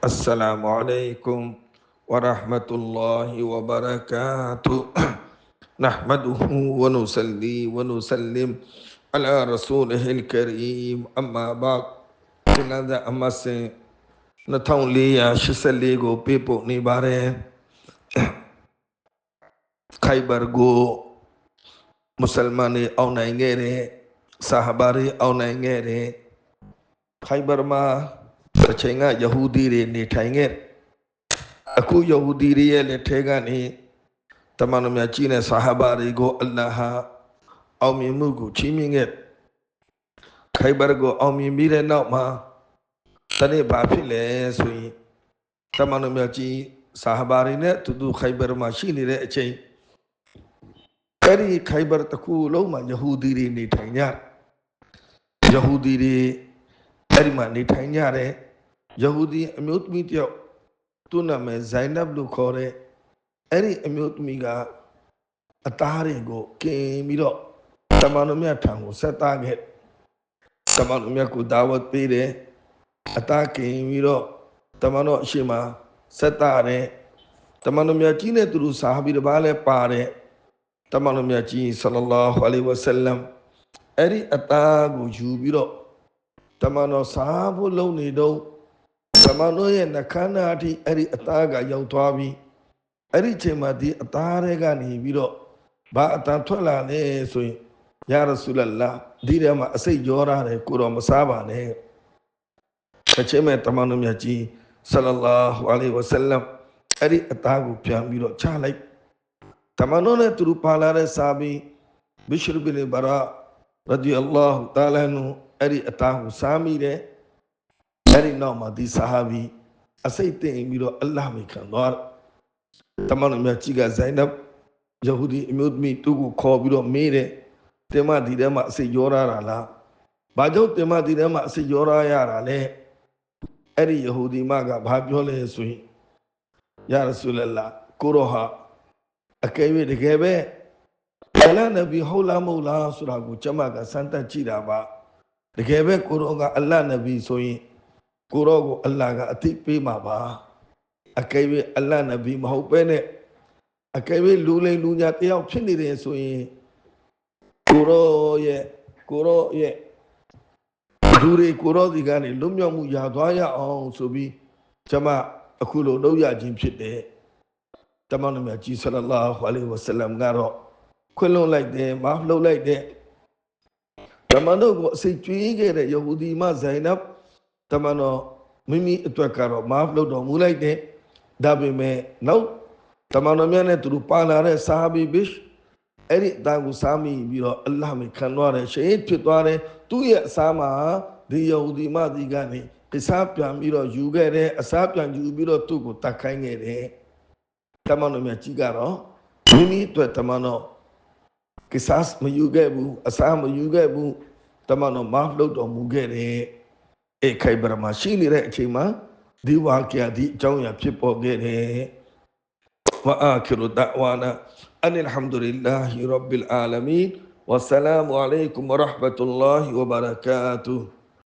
Assalamualaikum warahmatullahi wabarakatuh. Nahmaduhu wa nusalli wa nusallim ala rasulihil karim amma ba'd. ကျွန်တော်အမစင်2484ကိုပြပို့နေပါတယ်။ခိုင်ဘာကိုမွတ်စလမန်တွေအောင်းနိုင်ခဲ့တဲ့ဆာဟာဘာတွေအောင်းနိုင်ခဲ့တဲ့ခိုင်ဘာမှာ တစ်ချိန်ကယဟူဒီတွေနေထိုင်ခဲ့အခုယဟူဒီတွေရဲ့လက်ထဲကနေတမန်တော်များကြီးတဲ့ဆာဟာဘာတွေကိုအလ္လာဟ်အောင်မြင်မှုကိုချီးမြှင့်ခဲ့ခိုင်ဘာကိုအောင်မြင်ပြီးတဲ့နောက်မှာတနေ့ဘာဖြစ်လဲဆိုရင်တမန်တော်များကြီးဆာဟာဘာတွေနဲ့တူတူခိုင်ဘာမှာရှိနေတဲ့အချိန်အဲ့ဒီခိုင်ဘာတစ်ခုလုံးမှာယဟူဒီတွေနေထိုင်ကြယဟူဒီတွေအဲ့ဒီမှာနေထိုင်ကြတ ယ်ယဟူဒီအမျိုးသမီးတယောက်သူ့နာမည်ဇိုင်နပ်လို့ခေါ်တဲ့အဲ့ဒီအမျိုးသမီးကအသားတွေကိုကင်ပြီးတော့တမန်တော်မြတ်ထံကိုဆက်သားခဲ့တမန်တော်မြတ်ကိုဒါဝတ်ပေးတယ်အသားကင်ပြီးတော့တမန်တော်အရှိမဆက်သားတယ်တမန်တော်မြတ်ကြီးနဲ့သူတို့ဆာဟာဘီတစ်ပါးလည်းပါတယ်တမန်တော်မြတ်ကြီးဆလလာဟူအလိုင်ဝဆလမ်အဲ့ဒီအသားကိုယူပြီးတော့တမန်တော်စားဖို့လုံနေတော့ တမန်တော်ရဲ့နှခမ်းနာအထိအဲ့ဒီအသားကရောက်သွားပြီးအဲ့ဒီချိန်မှာဒီအသားတွေကနေပြီးတော့ဘာအတန်ထွက်လာလဲဆိုရင်ယာရဆူလလာဒီထဲမှာအစိတ်ကြောရတယ်ကိုတော်မစားပါနဲ့တစ်ချိန်မဲ့တမန်တော်မြတ်ကြီးဆလလာဟူအလိုင်ဝဆလမ်အဲ့ဒီအသားကိုပြန်ပြီးတော့ချလိုက်တမန်တော်နဲ့သူတို့ပါလာတဲ့စာဘီဘစ်ရှရ်ဘင်ဘာရာရဒီအလ္လာဟူတာလာနူအဲ့ဒီအသားကိုစားမိတယ် အဲ့ဒီနောက်မှာဒီဆာဟာဘီအစိတ်သိမ့်ပြီးတော့အလ္လာဟ်မိခံသွားတမန်တော်မြတ်ကြီးကဇိုင်းနပ်ယဟူဒီအမျိုးသမီးသူ့ကိုခေါ်ပြီးတော့မေးတယ်တင်မဒီထဲမှာအစိတ်ရောရတာလားဘာကြောင့်တင်မဒီထဲမှာအစိတ်ရောရရတာလဲအဲ့ဒီယဟူဒီမကဘာပြောလဲဆိုရင်ယာရဆူလလာကိုရောဟာအကယ်၍တကယ်ပဲအလ္လာဟ်နဗီဟုတ်လားမဟုတ်လားဆိုတာကိုကျွန်မကစမ်းသပ်ကြည့်တာပါတကယ်ပဲကိုရောကအလ္လာဟ်နဗီဆိုရင် ကိုရောကိုအလ္လာဟ်ကအသိပေးမှာပါအကယ်၍အလ္လာဟ်နဗီမဟုတ်ပဲနဲ့အကယ်၍လူလိမ်လူညာတယောက်ဖြစ်နေတယ်ဆိုရင်ကိုရောရဲ့ကိုရောရဲ့လူတွေကိုရောဒီကနေလွတ်မြောက်မှုရသွားရအောင်ဆိုပြီးကျွန်မအခုလိုလုပ်ရခြင်းဖြစ်တယ်တမန်တော်မြတ်ကြီးဆလလာဟူအလိုင်ဝဆလမ်ကတော့ခွင့်လွှတ်လိုက်တယ်မလှုပ်လိုက်တဲ့တမန်တော်ကိုအစိတ်ကျွေးခဲ့တဲ့ယဟူဒီမဇိုင်နပ် တမန်တော်မိမိအတွက်ကတော့မလှုပ်တော်မူလိုက်တယ်ဒါပေမဲ့နောက်တမန်တော်မြတ်နဲ့သူတို့ပါလာတဲ့ဆာဟာဘီဘစ်အဲ့ဒီအတန်ကိုစားမိပြီးတော့အလ္လာဟ်မိခံသွားတယ်ရှေးဖြစ်သွားတယ်သူ့ရဲ့အစားမှာဒီယဟူဒီမဒီကနေအစားပြန်ပြီးတော့ယူခဲ့တယ်အစားပြန်ယူပြီးတော့သူ့ကိုတတ်ခိုင်းခဲ့တယ်တမန်တော်မြတ်ကြီးကတော့မိမိအတွက်တမန်တော်ကိစ္စမယူခဲ့ဘူးအစာမယူခဲ့ဘူးတမန်တော်မဖလုပ်တော်မူခဲ့တယ် အေခိုင်ဗရမရှိနေတဲ့အချိန်မှာဒီဝါကရဒီအကြောင်းအရာဖြစ်ပေါ်ခဲ့တယ်ဝအာခိရဒဝါနာအန်အလ်ဟမ်ဒူလ illah ရဘ်ဘီလ်အာလမီဝဆလာမူအ